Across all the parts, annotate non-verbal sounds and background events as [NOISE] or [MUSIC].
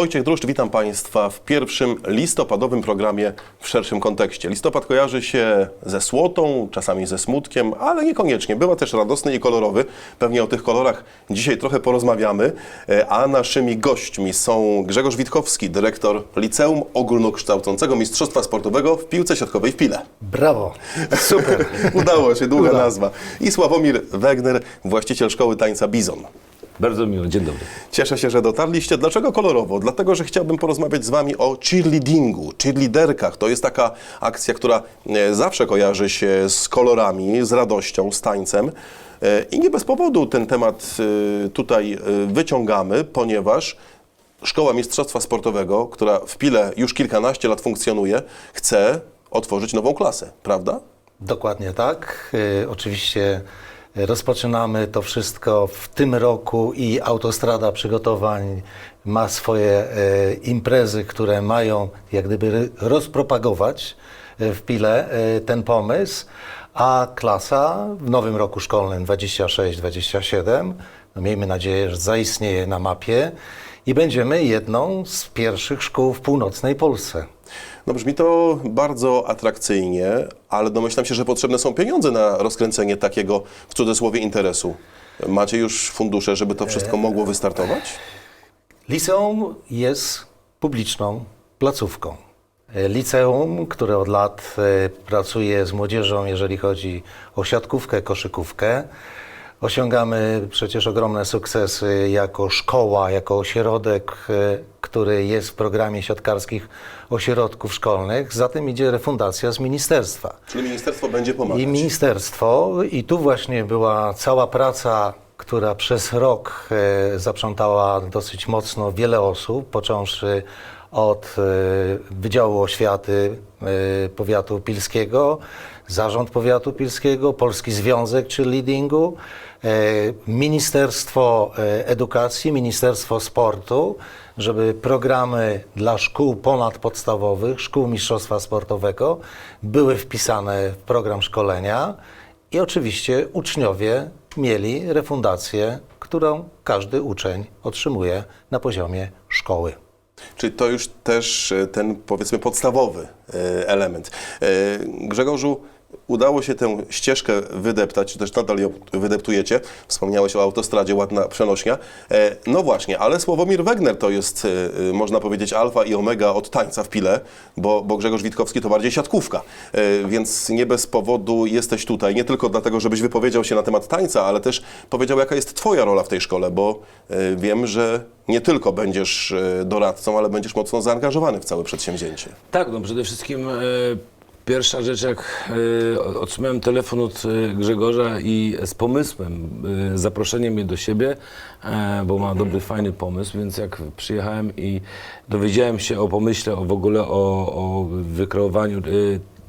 Wojciech Druszcz, witam Państwa w pierwszym listopadowym programie w szerszym kontekście. Listopad kojarzy się ze słotą, czasami ze smutkiem, ale niekoniecznie. Bywa też radosny i kolorowy. Pewnie o tych kolorach dzisiaj trochę porozmawiamy. E, A naszymi gośćmi są Grzegorz Witkowski, dyrektor Liceum Ogólnokształcącego Mistrzostwa Sportowego w piłce siatkowej w Pile. Brawo, super. Udało się, długa Udało. nazwa. I Sławomir Wegner, właściciel szkoły tańca Bizon. Bardzo miło, dzień dobry. Cieszę się, że dotarliście. Dlaczego kolorowo? Dlatego, że chciałbym porozmawiać z Wami o cheerleadingu, cheerleaderkach. To jest taka akcja, która e, zawsze kojarzy się z kolorami, z radością, z tańcem. E, I nie bez powodu ten temat e, tutaj wyciągamy, ponieważ Szkoła Mistrzostwa Sportowego, która w Pile już kilkanaście lat funkcjonuje, chce otworzyć nową klasę, prawda? Dokładnie tak. Y, oczywiście rozpoczynamy to wszystko w tym roku i autostrada przygotowań ma swoje y, imprezy, które mają jak gdyby rozpropagować y, w Pile y, ten pomysł, a klasa w nowym roku szkolnym 26-27, no miejmy nadzieję, że zaistnieje na mapie i będziemy jedną z pierwszych szkół w północnej Polsce. No brzmi to bardzo atrakcyjnie, ale domyślam się, że potrzebne są pieniądze na rozkręcenie takiego w cudzysłowie interesu. Macie już fundusze, żeby to wszystko mogło wystartować? Liceum jest publiczną placówką. E, Liceum, które od lat e, pracuje z młodzieżą, jeżeli chodzi o siatkówkę, koszykówkę. Osiągamy przecież ogromne sukcesy jako szkoła, jako ośrodek, e, który jest w programie siatkarskich ośrodków szkolnych. Za tym idzie refundacja z ministerstwa. Czyli ministerstwo będzie pomagać. I ministerstwo, i tu właśnie była cała praca, która przez rok e, zaprzątała dosyć mocno wiele osób, począwszy od e, Wydziału Oświaty Powiatu Pilskiego, Zarząd Powiatu Pilskiego, Polski Związek Cheerleadingu, e, Ministerstwo e, Edukacji, Ministerstwo Sportu, żeby programy dla szkół ponadpodstawowych, szkół mistrzostwa sportowego były wpisane w program szkolenia i oczywiście uczniowie mieli refundację, którą każdy uczeń otrzymuje na poziomie szkoły. Czyli to już też e, ten powiedzmy podstawowy e, element. E, Grzegorzu, udało się tę ścieżkę wydeptać, czy też nadal ją wydeptujecie. Wspomniałeś o autostradzie, ładna przenośnia. E, No właśnie, ale Sławomir Wegner to jest, e, można powiedzieć, alfa i omega od tańca w Pile, bo, bo Grzegorz Witkowski to bardziej siatkówka. E, Więc nie bez powodu jesteś tutaj, nie tylko dlatego, żebyś wypowiedział się na temat tańca, ale też powiedział, jaka jest Twoja rola w tej szkole, bo e, wiem, że nie tylko będziesz e, doradcą, ale będziesz mocno zaangażowany w całe przedsięwzięcie. Tak, no przede wszystkim e, pierwsza rzecz, jak e, otrzymałem telefon od e, Grzegorza i z pomysłem, e, zaproszeniem mnie do siebie, bo ma dobry, fajny pomysł, więc jak przyjechałem i dowiedziałem się o pomyśle, o w ogóle o, o wykreowaniu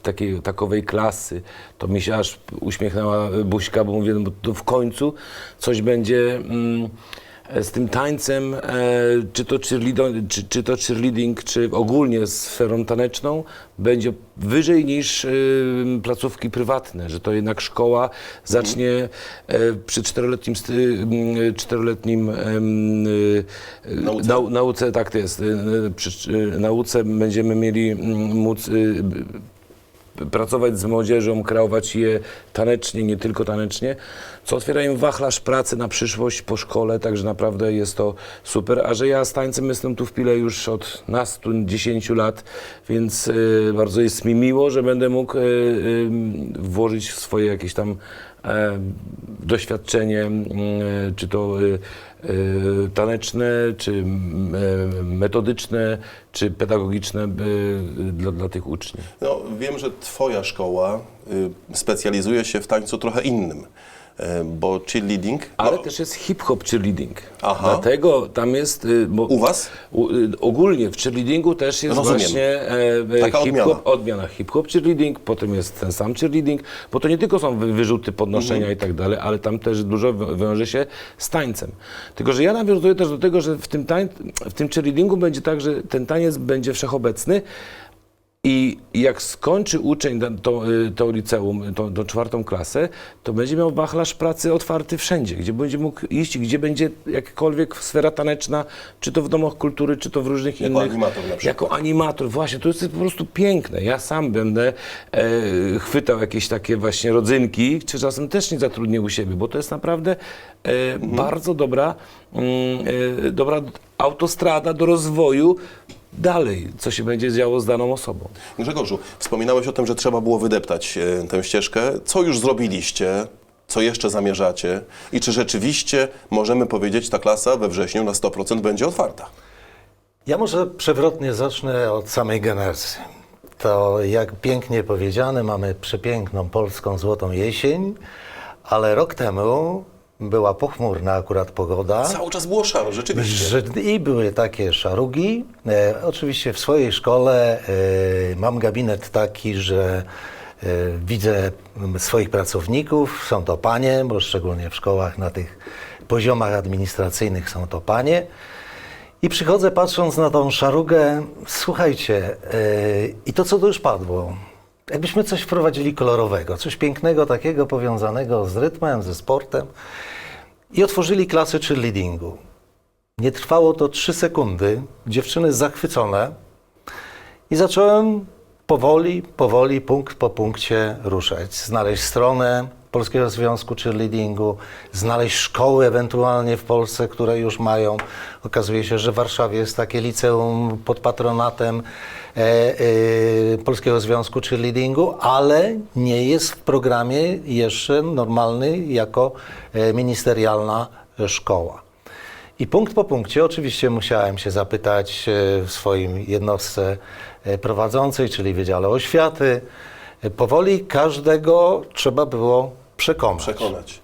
takiej, takowej klasy, to mi się aż uśmiechnęła buźka, bo mówię, no to w końcu coś będzie... Mm, z tym tańcem, e, czy, to cheerleading, czy, czy to cheerleading, czy ogólnie sferą taneczną, będzie wyżej niż e, placówki prywatne, że to jednak szkoła zacznie e, przy czteroletnim, czteroletnim Nauce. nau, nauce, tak to jest, przy nauce będziemy mieli móc pracować z młodzieżą, kreować je tanecznie, nie tylko tanecznie, co otwiera im wachlarz pracy na przyszłość po szkole, także naprawdę jest to super. A że ja z tańcem jestem tu w Pile już od nastu, 10 lat, więc y, bardzo jest mi miło, że będę mógł y, y, włożyć w swoje jakieś tam e, doświadczenie, y, czy to y, taneczne, czy e, metodyczne, czy pedagogiczne y, dla, dla tych uczniów. No, wiem, że Twoja szkoła y, specjalizuje się w tańcu trochę innym, y, bo cheerleading... Ale też jest hip-hop cheerleading. Aha. Dlatego tam jest... y, Bo U was? U, y, ogólnie w cheerleadingu też jest Rozumiem. właśnie e, e, hip-hop, odmiana hip-hop cheerleading, potem jest ten sam cheerleading, bo to nie tylko są wy- wyrzuty, podnoszenia Mhm. i tak dalej, ale tam też dużo wi- wiąże się z tańcem. Tylko, że ja nawiązuję też do tego, że w tym, tań, w tym cheerleadingu będzie tak, że ten taniec będzie wszechobecny, I jak skończy uczeń to, y, to liceum, tą, tą czwartą klasę, to będzie miał wachlarz pracy otwarty wszędzie, gdzie będzie mógł iść, gdzie będzie jakakolwiek sfera taneczna, czy to w domach kultury, czy to w różnych Jako innych. animator na przykład. Jako animator, właśnie, to jest po prostu piękne. Ja sam będę e, chwytał jakieś takie właśnie rodzynki, czy czasem też nie zatrudnię u siebie, bo to jest naprawdę e, Mhm. bardzo dobra, mm, e, dobra autostrada do rozwoju dalej, co się będzie działo z daną osobą. Grzegorzu, wspominałeś o tym, że trzeba było wydeptać e, tę ścieżkę. Co już zrobiliście? Co jeszcze zamierzacie? I czy rzeczywiście możemy powiedzieć, ta klasa we wrześniu na 100% będzie otwarta? Ja może przewrotnie zacznę od samej genezy. To jak pięknie powiedziane, mamy przepiękną polską złotą jesień, ale rok temu była pochmurna akurat pogoda. Cały czas było szaro, rzeczywiście. I były takie szarugi. E, oczywiście w swojej szkole e, mam gabinet taki, że e, widzę swoich pracowników, są to panie, bo szczególnie w szkołach na tych poziomach administracyjnych są to panie. I przychodzę patrząc na tą szarugę, słuchajcie, e, i to co tu już padło, jakbyśmy coś wprowadzili kolorowego, coś pięknego, takiego powiązanego z rytmem, ze sportem i otworzyli klasę cheerleadingu. Nie trwało to trzy sekundy, dziewczyny zachwycone i zacząłem powoli, powoli, punkt po punkcie ruszać. Znaleźć stronę Polskiego Związku Cheerleadingu, znaleźć szkoły ewentualnie w Polsce, które już mają. Okazuje się, że w Warszawie jest takie liceum pod patronatem e, e, Polskiego Związku Cheerleadingu, ale nie jest w programie jeszcze normalny jako e, ministerialna szkoła. I punkt po punkcie oczywiście musiałem się zapytać e, w swoim jednostce e, prowadzącej, czyli Wydziale Oświaty. Powoli każdego trzeba było przekonać. Przekonać.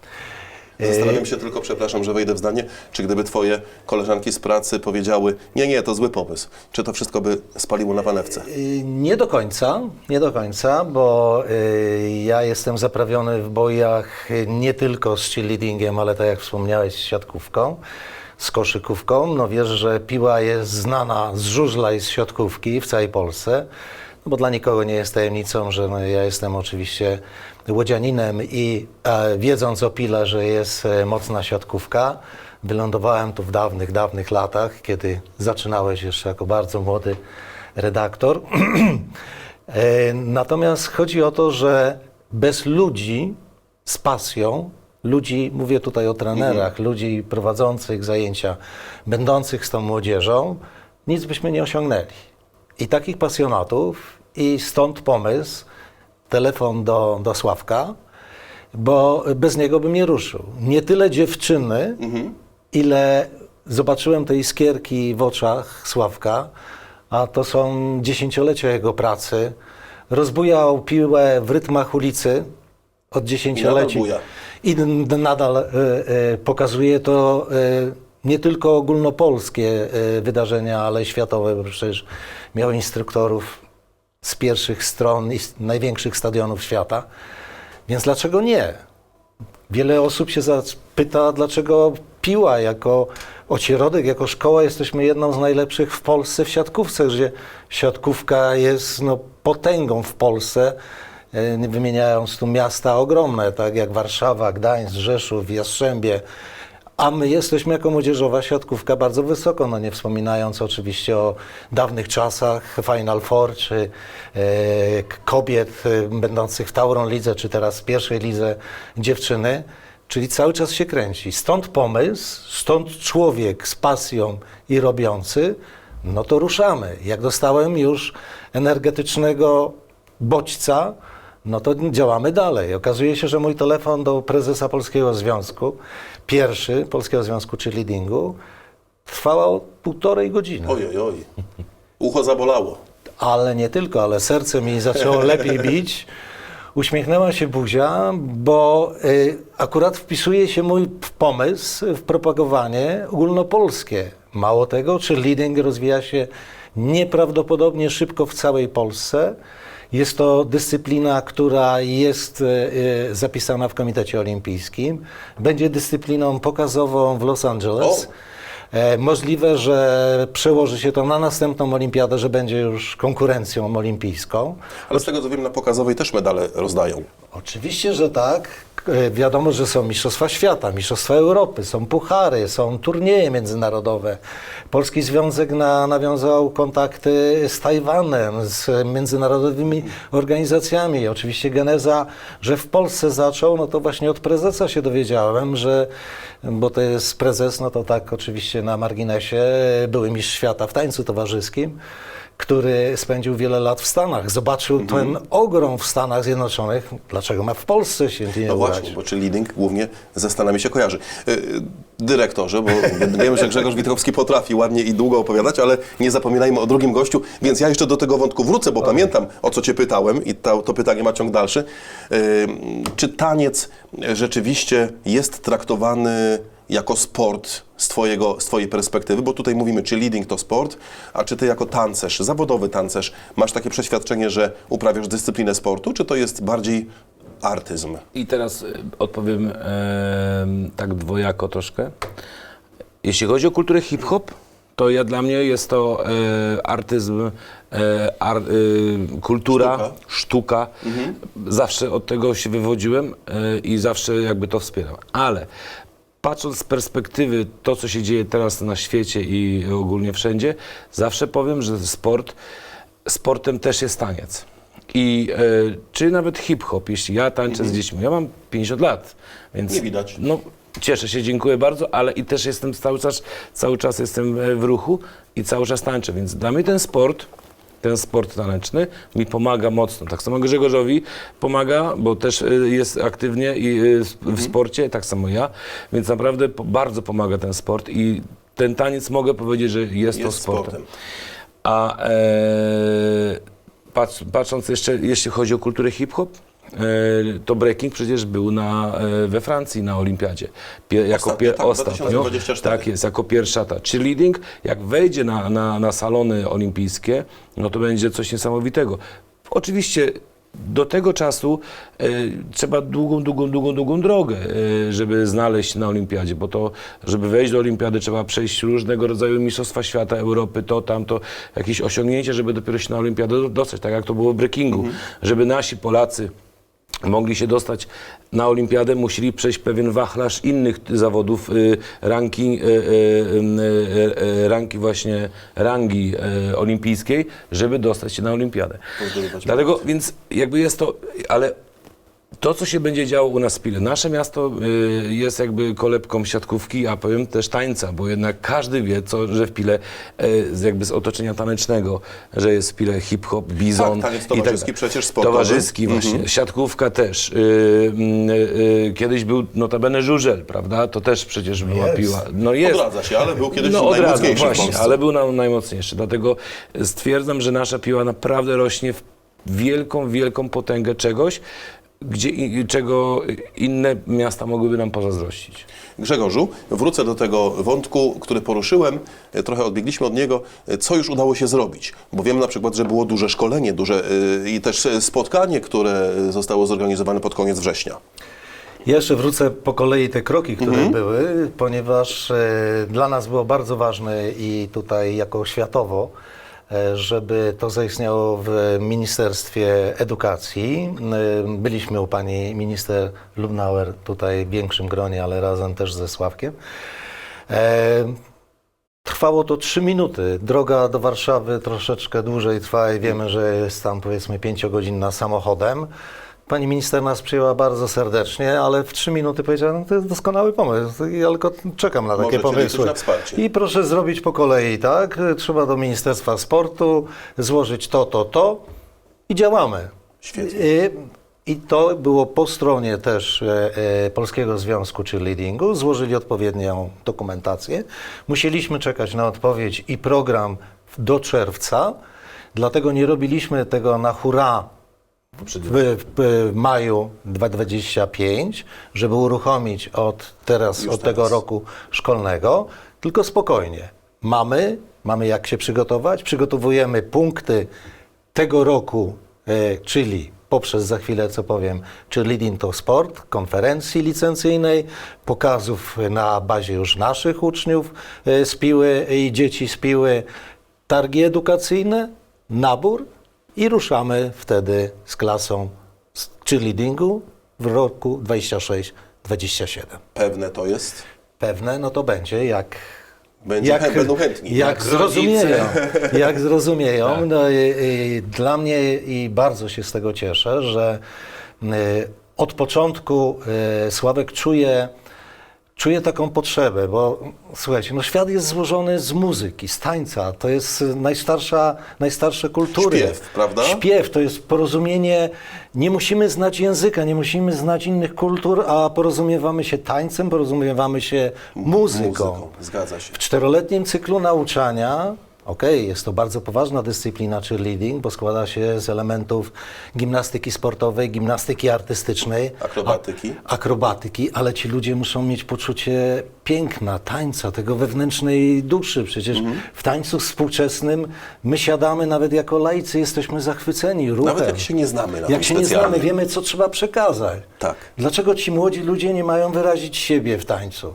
Zastanawiam się tylko, przepraszam, że wejdę w zdanie, czy gdyby twoje koleżanki z pracy powiedziały, nie, nie, to zły pomysł, czy to wszystko by spaliło na panewce? Y, Nie do końca, nie do końca, bo y, ja jestem zaprawiony w bojach nie tylko z cheerleadingiem, ale tak jak wspomniałeś, z siatkówką, z koszykówką. No wiesz, że piła jest znana z żużla i z siatkówki w całej Polsce, no bo dla nikogo nie jest tajemnicą, że no, ja jestem oczywiście łodzianinem i e, wiedząc o pile, że jest e, mocna siatkówka, wylądowałem tu w dawnych, dawnych latach, kiedy zaczynałeś jeszcze jako bardzo młody redaktor. [CLEARS THROAT] E, Natomiast chodzi o to, że bez ludzi z pasją, ludzi, mówię tutaj o trenerach, ludzi prowadzących zajęcia, będących z tą młodzieżą, nic byśmy nie osiągnęli. I takich pasjonatów, i stąd pomysł, telefon do, do Sławka, bo bez niego bym nie ruszył. Nie tyle dziewczyny, ile zobaczyłem tej iskierki w oczach Sławka, a to są dziesięciolecia jego pracy. Rozbujał piłę w rytmach ulicy od dziesięcioleci. I nadal e, e, pokazuje to e, nie tylko ogólnopolskie e, wydarzenia, ale światowe, bo przecież miał instruktorów z pierwszych stron i największych stadionów świata. Więc dlaczego nie? Wiele osób się zapyta, dlaczego piła jako ośrodek, jako szkoła jesteśmy jedną z najlepszych w Polsce w siatkówce, gdzie siatkówka jest no, potęgą w Polsce, e, wymieniając tu miasta ogromne, tak jak Warszawa, Gdańsk, Rzeszów, Jastrzębie, a my jesteśmy jako młodzieżowa siatkówka bardzo wysoko, no nie wspominając oczywiście o dawnych czasach Final Four, czy e, kobiet e, będących w Tauron Lidze, czy teraz w pierwszej lidze dziewczyny, czyli cały czas się kręci. Stąd pomysł, stąd człowiek z pasją i robiący, no to ruszamy. Jak dostałem już energetycznego bodźca, no to działamy dalej. Okazuje się, że mój telefon do prezesa Polskiego Związku, pierwszy Polskiego Związku Cheerleadingu, trwał półtorej godziny. Oj, oj, oj. Ucho zabolało. Ale nie tylko, ale serce mi zaczęło [LAUGHS] lepiej bić. Uśmiechnęła się buzia, bo y, akurat wpisuje się mój pomysł w propagowanie ogólnopolskie. Mało tego, cheerleading rozwija się nieprawdopodobnie szybko w całej Polsce. Jest to dyscyplina, która jest y, zapisana w Komitecie Olimpijskim. Będzie dyscypliną pokazową w Los Angeles. E, Możliwe, że przełoży się to na następną olimpiadę, że będzie już konkurencją olimpijską. Ale z tego co wiem, na pokazowej też medale rozdają. Oczywiście, że tak. E, Wiadomo, że są Mistrzostwa Świata, Mistrzostwa Europy, są puchary, są turnieje międzynarodowe. Polski Związek na, nawiązał kontakty z Tajwanem, z międzynarodowymi organizacjami. Oczywiście geneza, że w Polsce zaczął, no to właśnie od prezesa się dowiedziałem, że, bo to jest prezes, no to tak oczywiście na marginesie, były mistrz świata w tańcu towarzyskim który spędził wiele lat w Stanach. Zobaczył Mhm. ten ogrom w Stanach Zjednoczonych. Dlaczego ma w Polsce się nie No udać? właśnie, bo czy leading głównie ze Stanami się kojarzy. Yy, Dyrektorze, bo wiemy, że Grzegorz Witkowski potrafi ładnie i długo opowiadać, ale nie zapominajmy o drugim gościu, więc ja jeszcze do tego wątku wrócę, bo pamiętam o co Cię pytałem i to, to pytanie ma ciąg dalszy. Yy, Czy taniec rzeczywiście jest traktowany jako sport z, twojego, z Twojej perspektywy? Bo tutaj mówimy, czy leading to sport, a czy Ty jako tancerz, zawodowy tancerz, masz takie przeświadczenie, że uprawiasz dyscyplinę sportu, czy to jest bardziej artyzm? I teraz y, odpowiem em, tak dwojako troszkę. Jeśli chodzi o kulturę hip-hop, to ja dla mnie jest to e, artyzm, e, ar, y, kultura, Sztuka. sztuka. Zawsze od tego się wywodziłem e, i zawsze jakby to wspieram. Ale patrząc z perspektywy to, co się dzieje teraz na świecie i ogólnie wszędzie, zawsze powiem, że sport, sportem też jest taniec. I e, czy nawet hip-hop, jeśli ja tańczę z dziećmi, ja mam 50 lat, więc... Nie widać. No, cieszę się, dziękuję bardzo, ale i też jestem cały czas, cały czas jestem e, w ruchu i cały czas tańczę, więc dla mnie ten sport, ten sport taneczny mi pomaga mocno. Tak samo Grzegorzowi pomaga, bo też e, jest aktywnie i e, w- w sporcie, tak samo ja, więc naprawdę bardzo pomaga ten sport i ten taniec mogę powiedzieć, że jest, to Jest sportem. sportem. A e, patrz, patrząc jeszcze, jeśli chodzi o kulturę hip-hop, to breaking przecież był na, e, we Francji na olimpiadzie. Pie, jako Ostatnio, tak, ostatnio. 2024. Tak jest, jako pierwsza ta. Cheerleading, jak wejdzie na, na, na salony olimpijskie, no to będzie coś niesamowitego. Oczywiście do tego czasu e, trzeba długą, długą, długą, długą drogę, e, żeby znaleźć na olimpiadzie, bo to, żeby wejść do olimpiady, trzeba przejść różnego rodzaju mistrzostwa świata, Europy, to, tamto, jakieś osiągnięcie, żeby dopiero się na olimpiadę dostać, tak jak to było w breakingu, żeby nasi Polacy mogli się dostać na olimpiadę, musieli przejść pewien wachlarz innych zawodów, y, ranki, y, y, ranki właśnie rangi olimpijskiej, żeby dostać się na olimpiadę. Dlatego, więc jakby jest to, ale to, co się będzie działo u nas w Pile, nasze miasto y, jest jakby kolebką siatkówki, a powiem też tańca, bo jednak każdy wie, co, że w Pile, y, z jakby z otoczenia tanecznego, że jest w Pile hip-hop, bizon Tak, taniec i tak towarzyski przecież sportowy. Towarzyski właśnie, siatkówka też. Y, y, y, kiedyś był notabene żużel, prawda? To też przecież była Jest. piła. No jest. Odradza się, ale był kiedyś No odradza, najmocniejszy właśnie, ale był nam najmocniejszy. Dlatego stwierdzam, że nasza piła naprawdę rośnie w wielką, wielką potęgę czegoś, gdzie, i- czego inne miasta mogłyby nam pozazdrościć. Grzegorzu, wrócę do tego wątku, który poruszyłem, trochę odbiegliśmy od niego, co już udało się zrobić, bo wiem na przykład, że było duże szkolenie, duże e, i też e, spotkanie, które zostało zorganizowane pod koniec września. Jeszcze wrócę po kolei te kroki, które Mhm. były, ponieważ e, dla nas było bardzo ważne i tutaj jako światowo, żeby to zaistniało w Ministerstwie Edukacji. E, byliśmy u pani minister Lubnauer tutaj w większym gronie, ale razem też ze Sławkiem. E, Trwało to trzy minuty. Droga do Warszawy troszeczkę dłużej trwa i wiemy, że jest tam powiedzmy pięciogodzinna samochodem. Pani minister nas przyjęła bardzo serdecznie, ale w trzy minuty powiedziała, no to jest doskonały pomysł. Ja tylko czekam na takie Możecie pomysły. na wsparcie. I proszę zrobić po kolei, tak? Trzeba do Ministerstwa Sportu złożyć to, to, to i działamy. Świetnie. I, I to było po stronie też e, e, Polskiego Związku Cheerleadingu. Złożyli odpowiednią dokumentację. Musieliśmy czekać na odpowiedź i program do czerwca, dlatego nie robiliśmy tego na hura w, w, maju 2025, żeby uruchomić od teraz, Już od tego teraz. roku szkolnego, tylko spokojnie. Mamy, mamy jak się przygotować, przygotowujemy punkty tego roku, e, czyli poprzez za chwilę, co powiem, Cheerleading to Sport, konferencji licencyjnej, pokazów na bazie już naszych uczniów e, z Piły i dzieci z Piły, targi edukacyjne, nabór i ruszamy wtedy z klasą z cheerleadingu w roku 26-27. Pewne to jest. Pewne, no to będzie jak Będzie, chę- będą chętni. jak Jak zrozumieją, [LAUGHS] jak zrozumieją. Tak. No, i, i, dla mnie i bardzo się z tego cieszę, że y, od początku y, Sławek czuje, czuje taką potrzebę, bo słuchajcie, no świat jest złożony z muzyki, z tańca, to jest najstarsza, najstarsze kultury. Śpiew, prawda? Śpiew to jest porozumienie, nie musimy znać języka, nie musimy znać innych kultur, a porozumiewamy się tańcem, porozumiewamy się muzyką. Muzyką. Zgadza się. W czteroletnim cyklu nauczania, okej, jest to bardzo poważna dyscyplina cheerleading, bo składa się z elementów gimnastyki sportowej, gimnastyki artystycznej, Akrobatyki. akrobatyki, ale ci ludzie muszą mieć poczucie piękna, tańca, tego wewnętrznej duszy. Przecież Mhm. w tańcu współczesnym my siadamy nawet jako laicy, jesteśmy zachwyceni ruchem. Nawet jak się nie znamy na Jak się nie znamy, wiemy, co trzeba przekazać. Tak. Dlaczego ci młodzi ludzie nie mają wyrazić siebie w tańcu?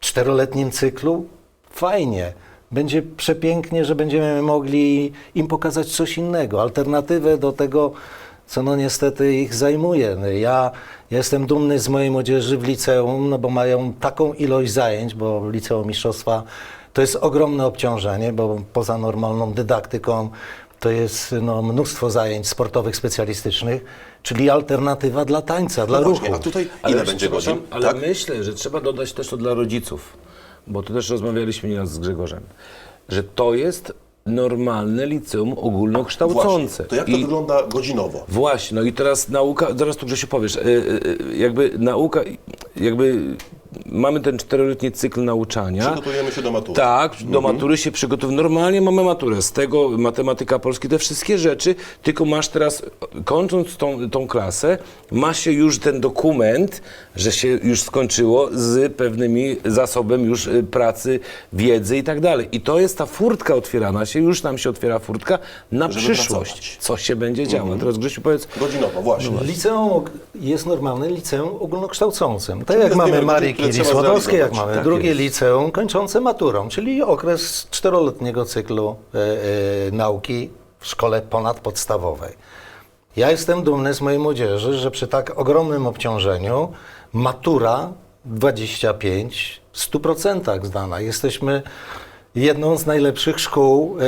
W czteroletnim cyklu? Fajnie. Będzie przepięknie, że będziemy mogli im pokazać coś innego, alternatywę do tego, co no niestety ich zajmuje. No Ja, jestem dumny z mojej młodzieży w liceum, no bo mają taką ilość zajęć, bo liceum mistrzostwa to jest ogromne obciążenie, bo poza normalną dydaktyką to jest no, mnóstwo zajęć sportowych, specjalistycznych, czyli alternatywa dla tańca, dla No ruchu. właśnie, a tutaj Ale ile już, będzie godzin? Ale tak? myślę, że trzeba dodać też to dla rodziców, bo tu też rozmawialiśmy nieraz z Grzegorzem, że to jest normalne liceum ogólnokształcące. Właśnie. To jak to I- wygląda godzinowo? Właśnie, no i teraz nauka, zaraz tu Grzesiu powiesz, y, y, y, jakby nauka, jakby mamy ten czteroletni cykl nauczania. Przygotujemy się do matury. Tak, do matury się przygotowujemy. Normalnie mamy maturę. Z tego matematyka polski, te wszystkie rzeczy, tylko masz teraz, kończąc tą, tą klasę, ma się już ten dokument, że się już skończyło z pewnymi zasobem już y, pracy, wiedzy i tak dalej. I to jest ta furtka otwierana się, już nam się otwiera furtka na Żeby przyszłość. pracować. Co się będzie działo. Teraz Grzesiu powiedz, Godzinowo, właśnie. Liceum jest normalnym liceum ogólnokształcącym. Tak Czyli jak mamy wiele Trzeba Skłodowskie, jak mamy Tak drugie jest. liceum kończące maturą, czyli okres czteroletniego cyklu e, e, nauki w szkole ponadpodstawowej. Ja jestem dumny z mojej młodzieży, że przy tak ogromnym obciążeniu matura 25 w 100% zdana. Jesteśmy jedną z najlepszych szkół e,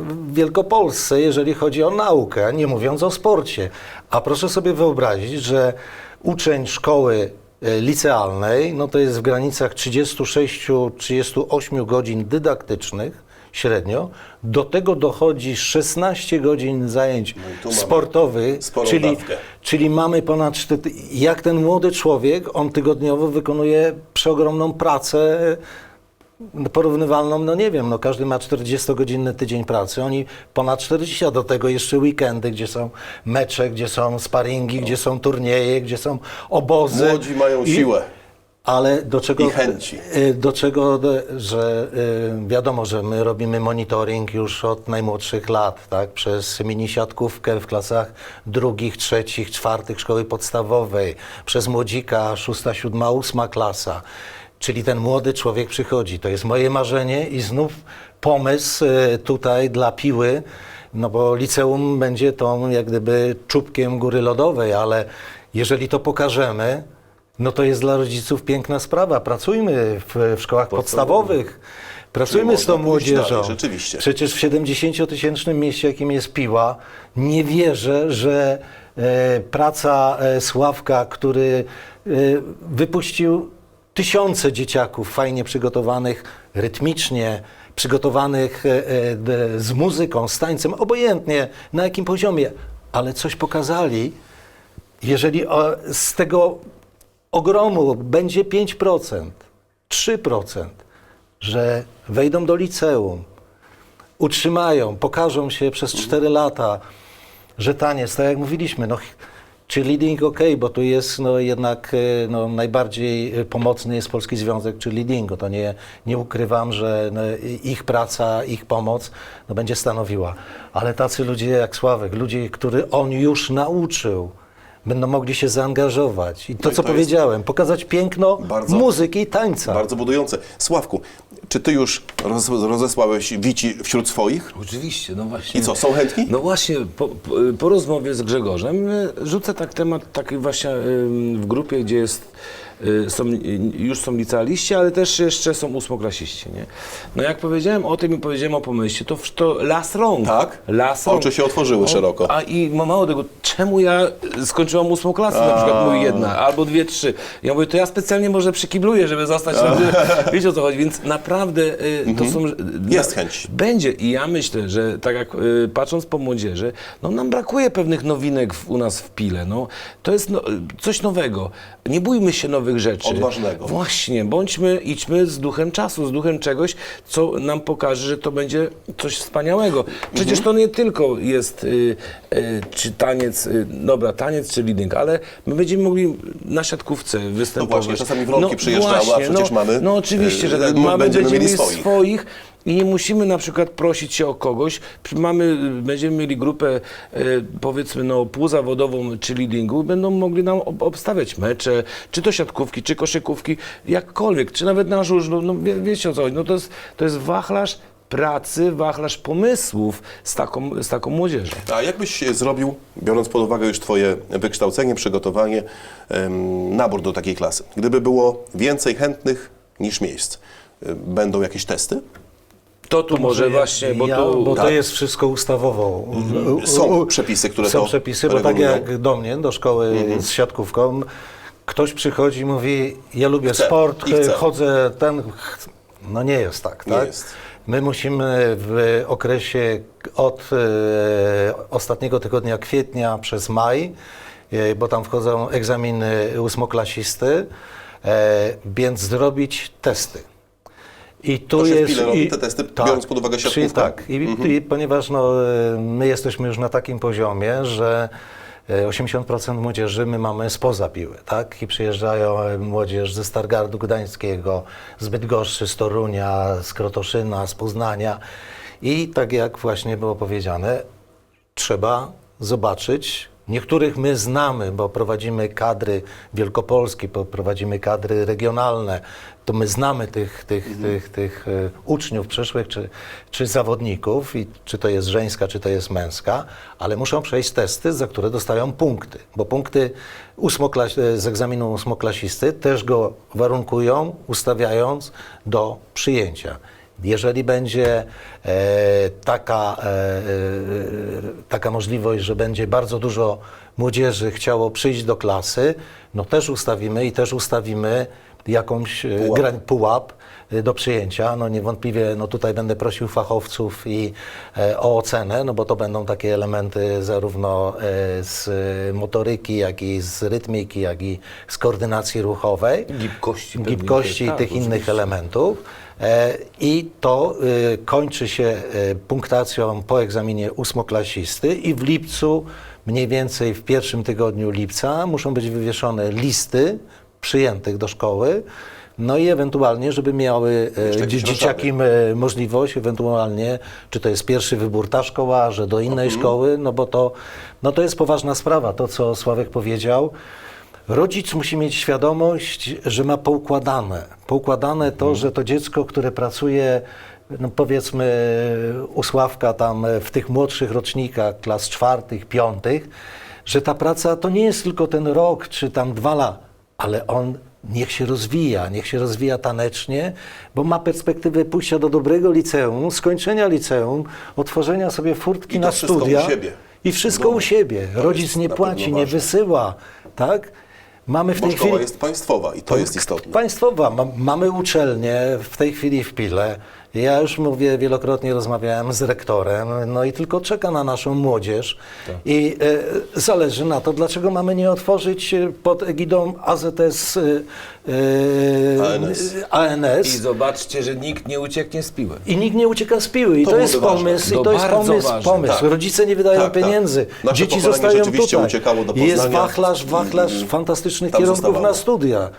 w Wielkopolsce, jeżeli chodzi o naukę, nie mówiąc o sporcie. A proszę sobie wyobrazić, że uczeń szkoły licealnej, no to jest w granicach 36-38 godzin dydaktycznych średnio, do tego dochodzi 16 godzin zajęć No sportowych, czyli, dawkę. czyli mamy ponad 4, jak ten młody człowiek, on tygodniowo wykonuje przeogromną pracę porównywalną, no nie wiem, no każdy ma 40-godzinny tydzień pracy, oni ponad 40, a do tego jeszcze weekendy, gdzie są mecze, gdzie są sparingi, gdzie są turnieje, gdzie są obozy. Młodzi mają I- siłę. Ale do czego, I chęci. y, Do czego, do- że y, wiadomo, że my robimy monitoring już od najmłodszych lat, tak? Przez mini siatkówkę w klasach drugich, trzecich, czwartych szkoły podstawowej, przez młodzika, szósta, siódma, ósma klasa. Czyli ten młody człowiek przychodzi. To jest moje marzenie i znów pomysł y, tutaj dla piły, no bo liceum będzie tą jak gdyby czubkiem góry lodowej, ale jeżeli to pokażemy, no to jest dla rodziców piękna sprawa. Pracujmy w, w szkołach podstawowych. Pracujmy z tą młodzieżą. dalej, rzeczywiście. Przecież w 70-tysięcznym mieście, jakim jest Piła, nie wierzę, że e, praca e, Sławka, który e, wypuścił tysiące dzieciaków fajnie przygotowanych rytmicznie, przygotowanych e, e, z muzyką, z tańcem, obojętnie na jakim poziomie, ale coś pokazali. Jeżeli z tego ogromu będzie 5%, 3%, że wejdą do liceum, utrzymają, pokażą się przez 4 lata, że taniec, tak jak mówiliśmy, no, cheerleading ok, bo tu jest no, jednak e, no, najbardziej e, pomocny jest Polski Związek Cheerleadingu. To nie, nie ukrywam, że no, ich praca, ich pomoc no, będzie stanowiła. Ale tacy ludzie jak Sławek, ludzie, który on już nauczył, będą mogli się zaangażować. I to, No i co to jest powiedziałem, pokazać piękno bardzo- muzyki i tańca. Bardzo budujące. Sławku, czy ty już roz, rozesłałeś wici wśród swoich? Oczywiście, no właśnie. I co, są chętni? No właśnie, po, po, rozmowie z Grzegorzem y, rzucę tak temat taki właśnie w grupie, gdzie jest, są, y, już są licealiści, ale też jeszcze są ósmoklasiści, nie? No jak powiedziałem o tym i powiedziałem o pomyśle, to, to las rąk. Tak? Las Oczy rąk. się otworzyły szeroko. A i ma mało tego, czemu ja skończyłam ósmą klasę, na przykład mówi jedna, albo dwie, trzy. Ja mówię, to ja specjalnie może przykibluję, żeby zostać na [LAUGHS] Wiecie o co chodzi, więc naprawdę y, to są... Mhm. Jest chęć. Będzie i ja myślę, że tak jak y, patrząc po młodzieży, no nam brakuje pewnych nowinek w, u nas w Pile. No, to jest no, coś nowego. Nie bójmy się nowych rzeczy. Odważnego. Właśnie, bądźmy, idźmy z duchem czasu, z duchem czegoś, co nam pokaże, że to będzie coś wspaniałego. Przecież to nie tylko jest y, y, czy taniec, y, dobra, taniec czy leading, ale my będziemy mogli na siatkówce występować. No właśnie, czasami wronki przyjeżdżały, a przecież no, mamy, No oczywiście, że y, tak. Mamy, będziemy będziemy, mieli swoich. swoich i nie musimy na przykład prosić się o kogoś. Mamy, będziemy mieli grupę e, powiedzmy no, półzawodową czy leadingu będą mogli nam ob obstawiać mecze, czy to siatkówki, czy koszykówki, jakkolwiek, czy nawet na żużlu, no wie, wiecie o co chodzi. No, to, jest, to jest wachlarz pracy, wachlarz pomysłów z taką, z taką młodzieżą. A jak byś zrobił, biorąc pod uwagę już Twoje wykształcenie, przygotowanie, nabór do takiej klasy? Gdyby było więcej chętnych niż miejsc, y, będą jakieś testy? To tu może właśnie, bo ja, tu... bo to tak. jest wszystko ustawowo. U- Są u- przepisy, które Są to przepisy, bo tak regulują. jak do mnie, do szkoły z siatkówką, ktoś przychodzi i mówi, ja lubię Chcę sport, i chcę. chodzę ten... ch- No nie jest tak, Nie tak? jest. My musimy w okresie od e, ostatniego tygodnia kwietnia przez maj, e, bo tam wchodzą egzaminy ósmoklasisty, e, więc zrobić testy. I tu To się jest. Robi te testy, biorąc pod uwagę siatkówkę? Tak. I, I ponieważ no, e, my jesteśmy już na takim poziomie, że e, 80% młodzieży my mamy spoza piły, tak? I przyjeżdżają e, młodzież ze Stargardu Gdańskiego, z Bydgoszczy, z Torunia, z Krotoszyna, z Poznania. I tak jak właśnie było powiedziane, trzeba zobaczyć. Niektórych my znamy, bo prowadzimy kadry wielkopolskie, bo prowadzimy kadry regionalne. To my znamy tych, tych, tych, tych e, uczniów przyszłych czy, czy zawodników, i czy to jest żeńska, czy to jest męska, ale muszą przejść testy, za które dostają punkty, bo punkty ósmoklas- e, z egzaminu ósmoklasisty też go warunkują, ustawiając do przyjęcia. Jeżeli będzie e, taka, e, e, taka możliwość, że będzie bardzo dużo młodzieży chciało przyjść do klasy, no też ustawimy i też ustawimy jakąś Pułap. grań- pułap do przyjęcia. No niewątpliwie no tutaj będę prosił fachowców i e, o ocenę, no bo to będą takie elementy zarówno e, z motoryki, jak i z rytmiki, jak i z koordynacji ruchowej Gibkości gibkości i też, tych tak, innych oczywiście. elementów. E, I to y, kończy się e, punktacją po egzaminie ósmoklasisty i w lipcu, mniej więcej w pierwszym tygodniu lipca, muszą być wywieszone listy przyjętych do szkoły. No i ewentualnie, żeby miały e, Jeszcze dzieciaki e, możliwość, ewentualnie, czy to jest pierwszy wybór ta szkoła, że do innej szkoły, no bo to, no to jest poważna sprawa, to co Sławek powiedział. Rodzic musi mieć świadomość, że ma poukładane. Poukładane to, że to dziecko, które pracuje, no powiedzmy u Sławka tam w tych młodszych rocznikach, klas czwartych, piątych, że ta praca to nie jest tylko ten rok czy tam dwa lata, ale on niech się rozwija, niech się rozwija tanecznie, bo ma perspektywę pójścia do dobrego liceum, skończenia liceum, otworzenia sobie furtki I na studia. siebie. I wszystko u siebie. Rodzic nie płaci, nie wysyła, tak? Mamy w Bo tej szkoła chwili... jest państwowa i to jest istotne. Państwowa. Ma, mamy uczelnie w tej chwili w Pile, Ja już mówię, wielokrotnie rozmawiałem z rektorem, no i tylko czeka na naszą młodzież. I e, zależy na to, dlaczego mamy nie otworzyć e, pod egidą AZS, e, ANS. ANS. I zobaczcie, że nikt nie ucieknie z piły. I nikt nie ucieka z piły. I To to, jest pomysł, To i to jest pomysł, ważne. pomysł. Tak. Rodzice nie wydają Tak, tak. pieniędzy. Nasze Dzieci zostają tutaj. uciekało do Jest Poznania. wachlarz, wachlarz fantastycznych Tam kierunków zostawało. na studia.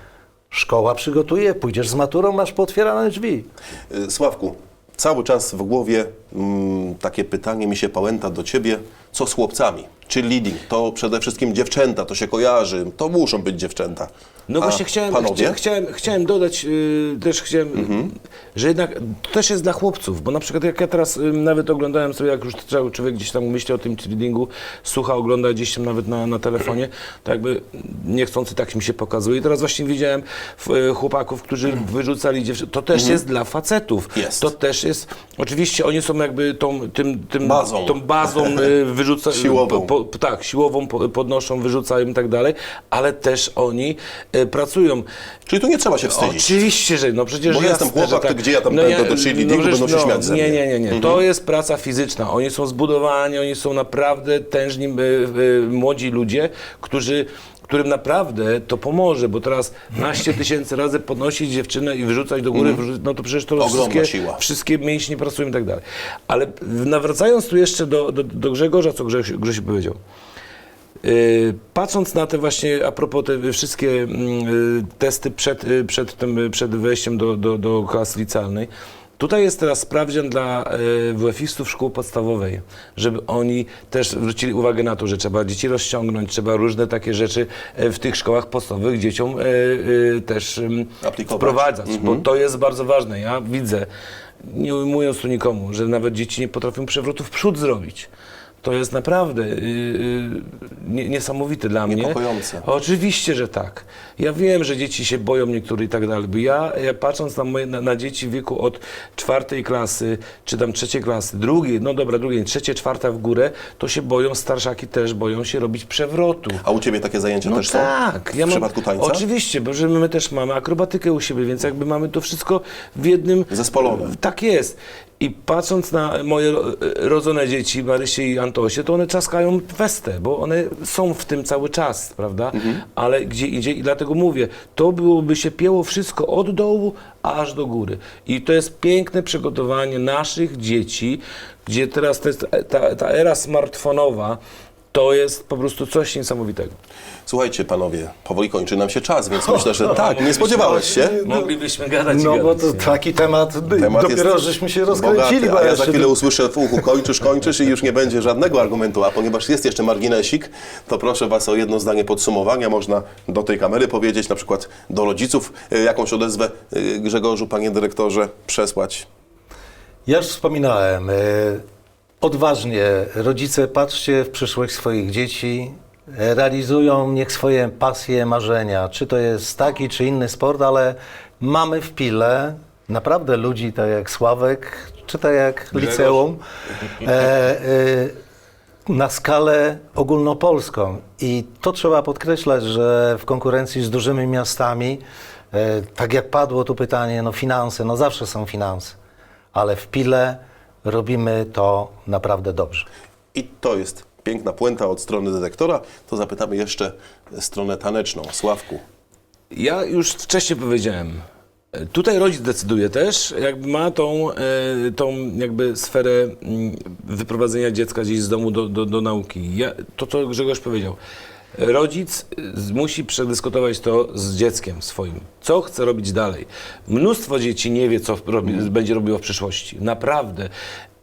Szkoła przygotuje, pójdziesz z maturą, masz pootwierane drzwi. Y, Sławku, cały czas w głowie mm, takie pytanie mi się pałęta do ciebie, co z chłopcami? Czy leading? To przede wszystkim dziewczęta, to się kojarzy, to muszą być dziewczęta. No A właśnie chciałem, panowie? chcia, chciałem, chciałem dodać, yy, też chciałem, Mhm. że jednak to też jest dla chłopców, bo na przykład jak ja teraz yy, nawet oglądałem sobie, jak już trzeba- człowiek gdzieś tam myśli o tym treadingu, słucha, ogląda gdzieś tam nawet na, na telefonie, to jakby niechcący tak mi się pokazuje. I teraz właśnie widziałem yy, chłopaków, którzy wyrzucali dziewczyny. To też jest dla facetów. Mhm. Jest. To też jest, oczywiście oni są jakby tą, tym, tym, Bazą. tą bazą yy, wyrzuca, [LAUGHS] Siłową. Po, po, tak, siłową po- podnoszą, wyrzucają i tak dalej, ale też oni e, pracują. Czyli tu nie trzeba się wstydzić. Oczywiście, że no przecież Bo ja jestem chłopak, że to gdzie ja tam będę do cheerleadingu, przecież, będą się śmiać ze Nie, mnie. nie, nie, nie. To jest praca fizyczna. Oni są zbudowani, oni są naprawdę tężni, e, młodzi ludzie, którzy którym naprawdę to pomoże, bo teraz naście tysięcy razy podnosić dziewczynę i wyrzucać do góry, wyrzucać, no to przecież to Mhm. Ogromna wszystkie, siła. wszystkie mięśnie pracują i tak dalej. Ale nawracając tu jeszcze do, do, do Grzegorza, co Grzesiu, Grzesiu powiedział. Yy, Patrząc na te właśnie, a propos te wszystkie mm, y, testy przed, y, przed, tym, y, przed wejściem do, do, do klasy licealnej, tutaj jest teraz sprawdzian dla y, WF-istów szkół podstawowej, żeby oni też zwrócili uwagę na to, że trzeba dzieci rozciągnąć, trzeba różne takie rzeczy y, w tych szkołach podstawowych dzieciom y, też Aplikować. wprowadzać, bo to jest bardzo ważne. Ja widzę, nie ujmując tu nikomu, że nawet dzieci nie potrafią przewrotu w przód zrobić. To jest naprawdę y, y, nie, niesamowite dla mnie. Niepokojące. Oczywiście, że tak. Ja wiem, że dzieci się boją niektóre i tak dalej. Bo ja, ja patrząc na, moje, na, na dzieci w wieku od czwartej klasy, czy tam trzeciej klasy, drugiej, no dobra, drugiej, trzecie, czwarta w górę, to się boją, starszaki też boją się robić przewrotu. A u ciebie takie zajęcia No też są? tak. w przypadku tańca? Oczywiście, bo że my też mamy akrobatykę u siebie, więc jakby mamy to wszystko w jednym... Zespolowe. Tak jest. I patrząc na moje ro- rodzone dzieci, Marysię i Antosie, to one czaskają westę, bo one są w tym cały czas, prawda? Mhm. Ale gdzie indziej, i dlatego mówię, to byłoby się pięło wszystko od dołu aż do góry. I to jest piękne przygotowanie naszych dzieci, gdzie teraz to jest, ta, ta era smartfonowa, to jest po prostu coś niesamowitego. Słuchajcie, panowie, powoli kończy nam się czas, więc myślę, że tak, nie spodziewałeś się. Moglibyśmy gadać i No bo gadać, to nie? taki temat, Temat dopiero jest żeśmy się rozkręcili. bogaty, bo a ja jeszcze za chwilę by- usłyszę w uchu, kończysz, kończysz i już nie będzie żadnego argumentu, a ponieważ jest jeszcze marginesik, to proszę Was o jedno zdanie podsumowania. Można do tej kamery powiedzieć, na przykład do rodziców y, jakąś odezwę y, Grzegorzu, Panie Dyrektorze, przesłać. Ja już wspominałem, e, odważnie rodzice patrzcie w przyszłość swoich dzieci, realizują niech swoje pasje, marzenia, czy to jest taki czy inny sport, ale mamy w pile naprawdę ludzi tak jak Sławek, czy tak jak liceum, e, e, na skalę ogólnopolską. I to trzeba podkreślać, że w konkurencji z dużymi miastami, e, tak jak padło tu pytanie, no finanse, no zawsze są finanse, ale w Pile robimy to naprawdę dobrze. I to jest piękna puenta od strony dyrektora. To zapytamy jeszcze stronę taneczną. Sławku. Ja już wcześniej powiedziałem, tutaj rodzic decyduje też, jakby ma tą, e, tą jakby sferę mm, wyprowadzenia dziecka gdzieś z domu do, do, do nauki. Ja, to, co Grzegorz powiedział. Rodzic y, musi przedyskutować to z dzieckiem swoim. Co chce robić dalej? Mnóstwo dzieci nie wie, co robi, będzie robiło w przyszłości. Naprawdę.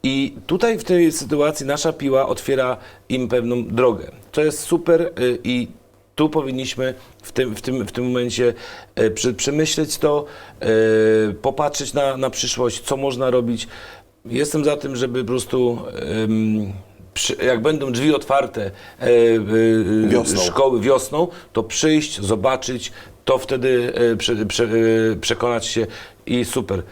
I tutaj w tej sytuacji nasza piła otwiera im pewną drogę. To jest super y, i tu powinniśmy w tym, w tym, w tym momencie e, przy, przemyśleć to, popatrzeć na, na przyszłość, co można robić. Jestem za tym, żeby po prostu, em, przy, jak będą drzwi otwarte e, e, Wiosną. szkoły wiosną, to przyjść, zobaczyć, to wtedy e, prze, prze, e, przekonać się i super.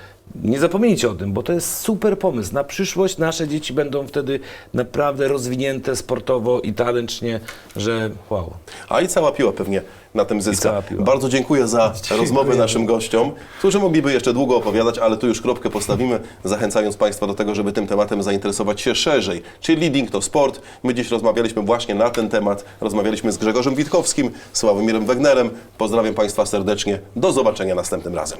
Nie zapomnijcie o tym, bo to jest super pomysł. Na przyszłość nasze dzieci będą wtedy naprawdę rozwinięte sportowo i talencznie, że wow. A i cała piła pewnie na tym zyska. Bardzo dziękuję za [LAUGHS] rozmowę naszym gościom, którzy mogliby jeszcze długo opowiadać, ale tu już kropkę postawimy, zachęcając Państwa do tego, żeby tym tematem zainteresować się szerzej. Czyli leading to sport. My dziś rozmawialiśmy właśnie na ten temat. Rozmawialiśmy z Grzegorzem Witkowskim, Sławomirem Wegnerem. Pozdrawiam Państwa serdecznie. Do zobaczenia następnym razem.